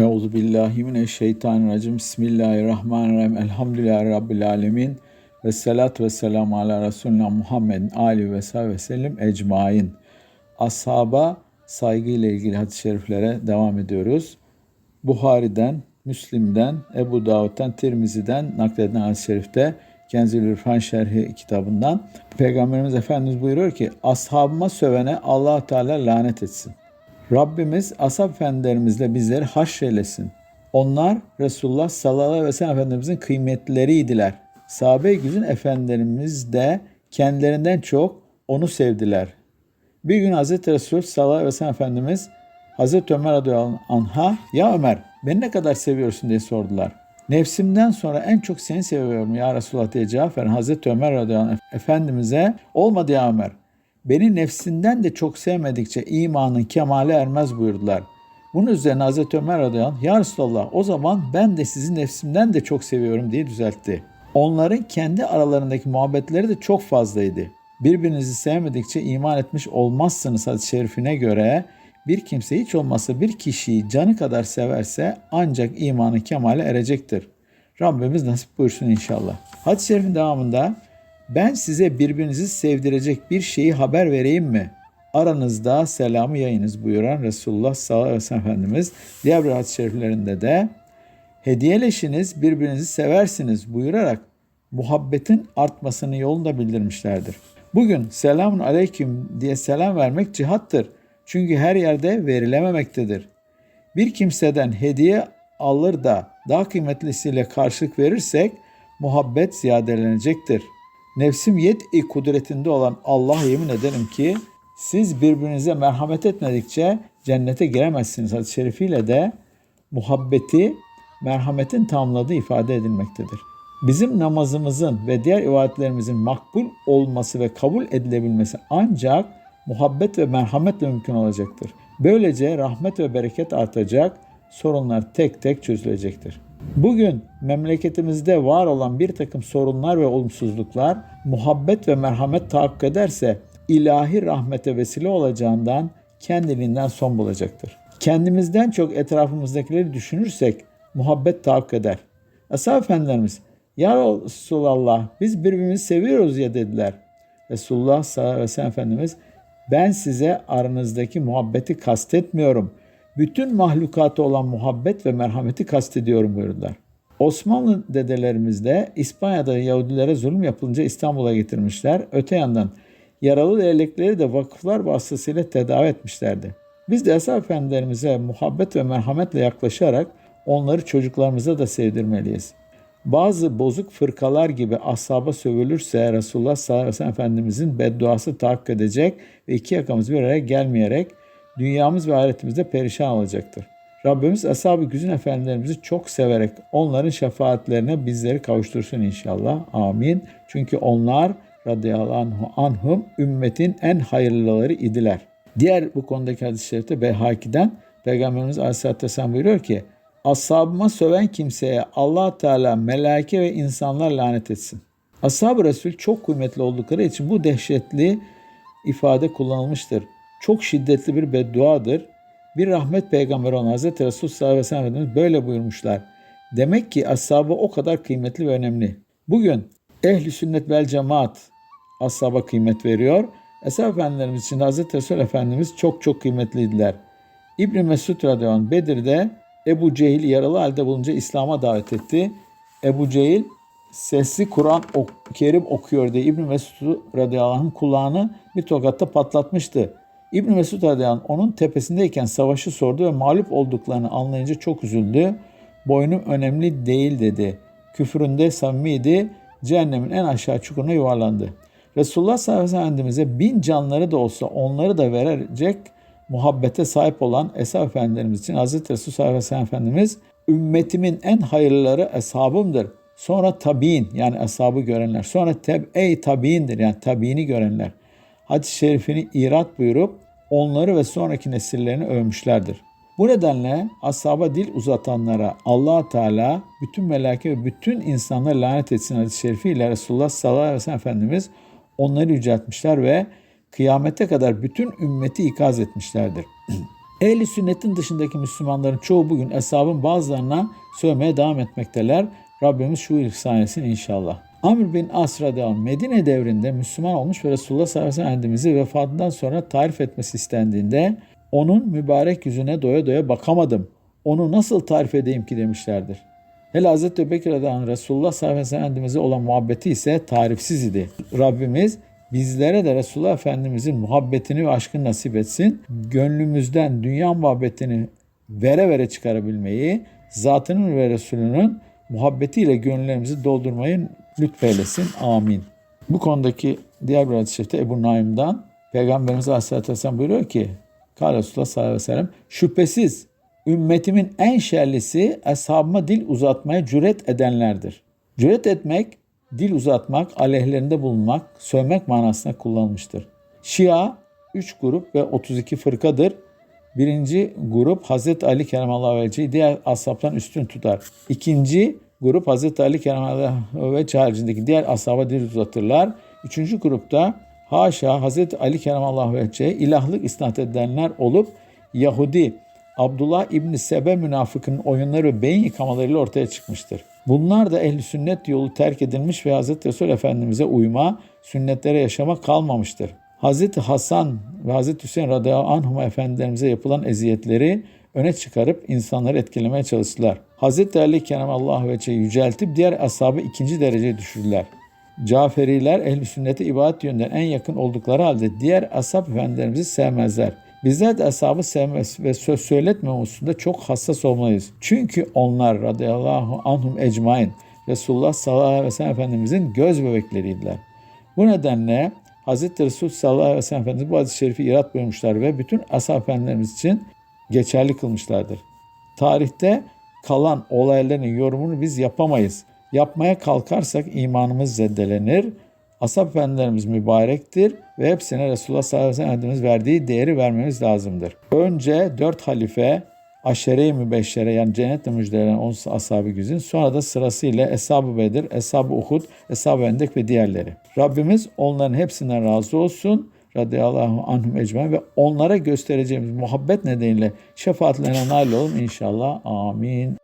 Euzu billahi mineşşeytanirracim. Bismillahirrahmanirrahim. Elhamdülillahi rabbil alamin. Ve salatu ve selamu ala Resulina Muhammedin ali ve sahbihi ve sellem ecmain. Ashaba saygı ile ilgili hadis-i şeriflere devam ediyoruz. Buhari'den, Müslim'den, Ebu Davud'dan, Tirmizi'den nakledilen hadis-i şerifte Kenzil İrfan Şerhi kitabından Peygamberimiz Efendimiz buyuruyor ki ashabıma sövene allah Teala lanet etsin. Rabbimiz ashab efendilerimizle bizleri haşreylesin. Onlar Resulullah sallallahu aleyhi ve sellem Efendimizin kıymetleriydiler. Sahabe-i güzün efendilerimiz de kendilerinden çok onu sevdiler. Bir gün Hazreti Resul sallallahu aleyhi ve sellem Efendimiz Hazreti Ömer radıyallahu anh'a ya Ömer beni ne kadar seviyorsun diye sordular. Nefsimden sonra en çok seni seviyorum ya Resulullah diye cevap veren Hazreti Ömer radıyallahu anh Efendimiz'e olmadı ya Ömer. Beni nefsinden de çok sevmedikçe imanın kemale ermez buyurdular. Bunun üzerine Hazreti Ömer radıyallahu anh, Ya Resulallah o zaman ben de sizi nefsimden de çok seviyorum diye düzeltti. Onların kendi aralarındaki muhabbetleri de çok fazlaydı. Birbirinizi sevmedikçe iman etmiş olmazsınız hadis-i şerifine göre bir kimse hiç olmazsa bir kişiyi canı kadar severse ancak imanı kemale erecektir. Rabbimiz nasip buyursun inşallah. Hadis-i şerifin devamında ben size birbirinizi sevdirecek bir şeyi haber vereyim mi? Aranızda selamı yayınız buyuran Resulullah sallallahu aleyhi ve sellem Efendimiz diğer bir hadis-i şeriflerinde de hediyeleşiniz birbirinizi seversiniz buyurarak muhabbetin artmasını yolunda bildirmişlerdir. Bugün selamun aleyküm diye selam vermek cihattır. Çünkü her yerde verilememektedir. Bir kimseden hediye alır da daha kıymetlisiyle karşılık verirsek muhabbet ziyadelenecektir. Nefsim yet-i kudretinde olan Allah'a yemin ederim ki siz birbirinize merhamet etmedikçe cennete giremezsiniz. Hadis-i şerifiyle de muhabbeti merhametin tamamladığı ifade edilmektedir. Bizim namazımızın ve diğer ibadetlerimizin makbul olması ve kabul edilebilmesi ancak muhabbet ve merhametle mümkün olacaktır. Böylece rahmet ve bereket artacak, sorunlar tek tek çözülecektir. Bugün memleketimizde var olan bir takım sorunlar ve olumsuzluklar muhabbet ve merhamet tahakkuk ederse ilahi rahmete vesile olacağından kendiliğinden son bulacaktır. Kendimizden çok etrafımızdakileri düşünürsek muhabbet tahakkuk eder. Ashab efendilerimiz ya Resulallah biz birbirimizi seviyoruz ya dediler. Resulullah sallallahu aleyhi ve sellem Efendimiz ben size aranızdaki muhabbeti kastetmiyorum. Bütün mahlukatı olan muhabbet ve merhameti kastediyorum buyurdular. Osmanlı dedelerimiz de İspanya'da Yahudilere zulüm yapılınca İstanbul'a getirmişler. Öte yandan yaralı leylekleri de vakıflar vasıtasıyla tedavi etmişlerdi. Biz de Esad Efendilerimize muhabbet ve merhametle yaklaşarak onları çocuklarımıza da sevdirmeliyiz. Bazı bozuk fırkalar gibi ashaba sövülürse Resulullah sallallahu aleyhi ve sellem Efendimizin bedduası tahakkuk edecek ve iki yakamız bir araya gelmeyerek dünyamız ve ahiretimizde perişan olacaktır. Rabbimiz ashab-ı güzün efendilerimizi çok severek onların şefaatlerine bizleri kavuştursun inşallah. Amin. Çünkü onlar radıyallahu anhum ümmetin en hayırlıları idiler. Diğer bu konudaki hadis-i şerifte Beyhaki'den Peygamberimiz Aleyhisselatü Vesselam buyuruyor ki Ashabıma söven kimseye allah Teala melaike ve insanlar lanet etsin. Ashab-ı Resul çok kıymetli oldukları için bu dehşetli ifade kullanılmıştır. Çok şiddetli bir bedduadır. Bir rahmet peygamberi olan Hazreti Resul sallallahu aleyhi ve sellem Efendimiz böyle buyurmuşlar. Demek ki ashabı o kadar kıymetli ve önemli. Bugün ehli sünnet vel cemaat ashaba kıymet veriyor. Ashab efendilerimiz için Hazreti Resul Efendimiz çok çok kıymetliydiler. İbn Mesud radıyallahu Bedir'de Ebu Cehil yaralı halde bulunca İslam'a davet etti. Ebu Cehil sesli Kur'an ok Kerim okuyor diye İbn Mesud radıyallahu kulağını bir tokatta patlatmıştı. İbn Mesud anh onun tepesindeyken savaşı sordu ve mağlup olduklarını anlayınca çok üzüldü. Boynum önemli değil dedi. Küfründe samimiydi. Cehennemin en aşağı çukuruna yuvarlandı. Resulullah sallallahu aleyhi ve sellem bin canları da olsa onları da verecek muhabbete sahip olan Eshab Efendilerimiz için Hz. Resul sallallahu aleyhi ve sellem Efendimiz ümmetimin en hayırlıları eshabımdır. Sonra tabiin yani ashabı görenler. Sonra teb'ey tabiindir yani tabiini görenler. Hadis-i şerifini irat buyurup onları ve sonraki nesillerini övmüşlerdir. Bu nedenle ashaba dil uzatanlara allah Teala bütün meleke ve bütün insanları lanet etsin hadis-i şerifiyle Resulullah sallallahu aleyhi ve sellem Efendimiz onları yüceltmişler ve kıyamete kadar bütün ümmeti ikaz etmişlerdir. Ehli sünnetin dışındaki Müslümanların çoğu bugün eshabın bazılarına sövmeye devam etmekteler. Rabbimiz şu ihsan etsin inşallah. Amr bin As Medine devrinde Müslüman olmuş ve Resulullah sallallahu aleyhi ve sellem Efendimiz'i vefatından sonra tarif etmesi istendiğinde onun mübarek yüzüne doya doya bakamadım. Onu nasıl tarif edeyim ki demişlerdir. Hele Hazreti Ebubekir radıyallahu Resulullah sallallahu aleyhi ve sellem olan muhabbeti ise tarifsiz idi. Rabbimiz bizlere de Resulullah Efendimiz'in muhabbetini ve aşkını nasip etsin. Gönlümüzden dünya muhabbetini vere vere çıkarabilmeyi, zatının ve Resulünün muhabbetiyle gönüllerimizi doldurmayı lütfeylesin. Amin. Bu konudaki diğer bir hadis-i şerifte Ebu Naim'dan Peygamberimiz Aleyhisselatü Vesselam buyuruyor ki Kâle Resulullah sallallahu aleyhi ve sellem şüphesiz ümmetimin en şerlisi eshabıma dil uzatmaya cüret edenlerdir. Cüret etmek, dil uzatmak, aleyhlerinde bulunmak, sövmek manasına kullanılmıştır. Şia 3 grup ve 32 fırkadır. Birinci grup Hazreti Ali Keramallahu Vecehi diğer ashabtan üstün tutar. İkinci grup Hazreti Ali Keramallahu Vecehi haricindeki diğer ashaba dil uzatırlar. Üçüncü grupta haşa Hazreti Ali Keramallahu Vecehi ilahlık isnat edenler olup Yahudi Abdullah İbni Sebe münafıkının oyunları ve beyin yıkamalarıyla ortaya çıkmıştır. Bunlar da ehli sünnet yolu terk edilmiş ve Hz. Resul Efendimiz'e uyma, sünnetlere yaşama kalmamıştır. Hz. Hasan ve Hz. Hüseyin radıyallahu anhuma efendilerimize yapılan eziyetleri öne çıkarıp insanları etkilemeye çalıştılar. Hz. Ali Keremallahu Vecehi yüceltip diğer ashabı ikinci dereceye düşürdüler. Caferiler ehl-i sünnete ibadet yönden en yakın oldukları halde diğer ashab efendilerimizi sevmezler. Bizler de ashabı sevmez ve söz söyletme hususunda çok hassas olmalıyız. Çünkü onlar radıyallahu anhum ecmain Resulullah sallallahu aleyhi ve sellem Efendimizin göz bebekleriydiler. Bu nedenle Hz. Resul sallallahu aleyhi ve sellem Efendimiz bu hadis-i şerifi irat buyurmuşlar ve bütün ashab efendilerimiz için geçerli kılmışlardır. Tarihte kalan olayların yorumunu biz yapamayız. Yapmaya kalkarsak imanımız zedelenir. Ashab efendilerimiz mübarektir ve hepsine Resulullah sallallahu aleyhi ve sellem verdiği değeri vermemiz lazımdır. Önce dört halife aşere-i mübeşşere yani cennetle müjdelenen on ashab-ı güzin sonra da sırasıyla Eshab-ı Bedir, Eshab-ı Uhud, Eshab-ı Endek ve diğerleri. Rabbimiz onların hepsinden razı olsun radıyallahu anhum ecmaîn ve onlara göstereceğimiz muhabbet nedeniyle şefaatlerine nail olalım inşallah. Amin.